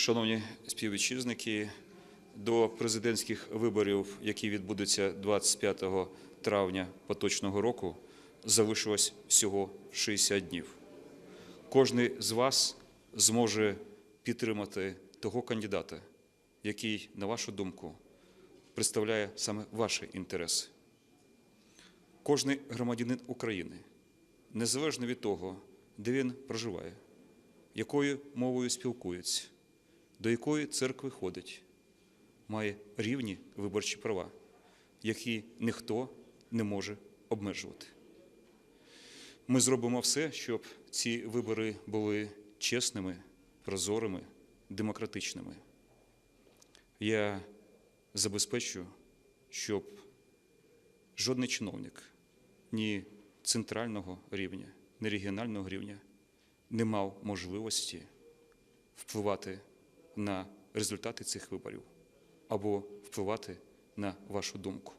Шановні співвітчизники, до президентських виборів, які відбудуться 25 травня поточного року, залишилось всього 60 днів. Кожний з вас зможе підтримати того кандидата, який, на вашу думку, представляє саме ваші інтереси. Кожний громадянин України, незалежно від того, де він проживає, якою мовою спілкується, до якої церкви ходить, має рівні виборчі права, які ніхто не може обмежувати. Ми зробимо все, щоб ці вибори були чесними, прозорими, демократичними. Я забезпечу, щоб жодний чиновник ні центрального рівня, ні регіонального рівня не мав можливості впливати на результати цих виборів або впливати на вашу думку.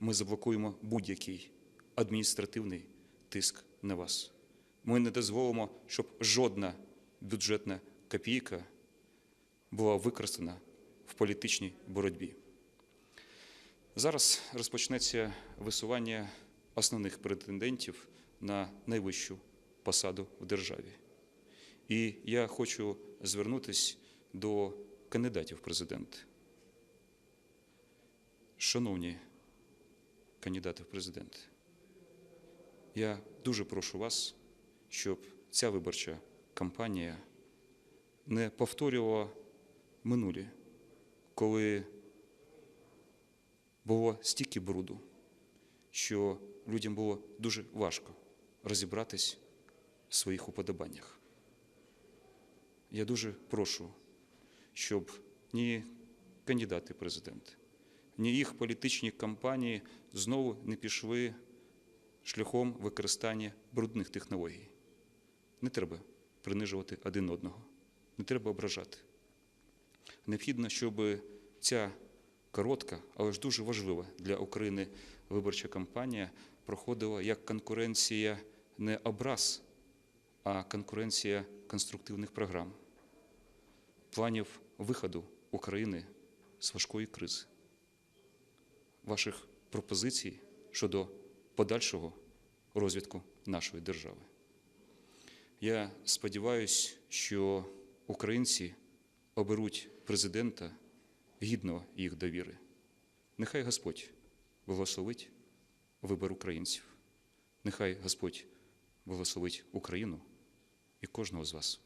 Ми заблокуємо будь-який адміністративний тиск на вас. Ми не дозволимо, щоб жодна бюджетна копійка була використана в політичній боротьбі. Зараз розпочнеться висування основних претендентів на найвищу посаду в державі. І я хочу звернутися до кандидатів в президенти. Шановні кандидати в президенти, я дуже прошу вас, щоб ця виборча кампанія не повторювала минулі, коли було стільки бруду, що людям було дуже важко розібратись в своїх уподобаннях. Я дуже прошу, щоб ні кандидати президенти, ні їх політичні кампанії знову не пішли шляхом використання брудних технологій. Не треба принижувати один одного, не треба ображати. Необхідно, щоб ця коротка, але ж дуже важлива для України виборча кампанія проходила як конкуренція не образ, а конкуренція конструктивних програм, планів виходу України з важкої кризи, ваших пропозицій щодо подальшого розвитку нашої держави. Я сподіваюся, що українці оберуть президента гідного їх довіри. Нехай Господь благословить вибір українців. Нехай Господь благословить Україну і кожного з вас.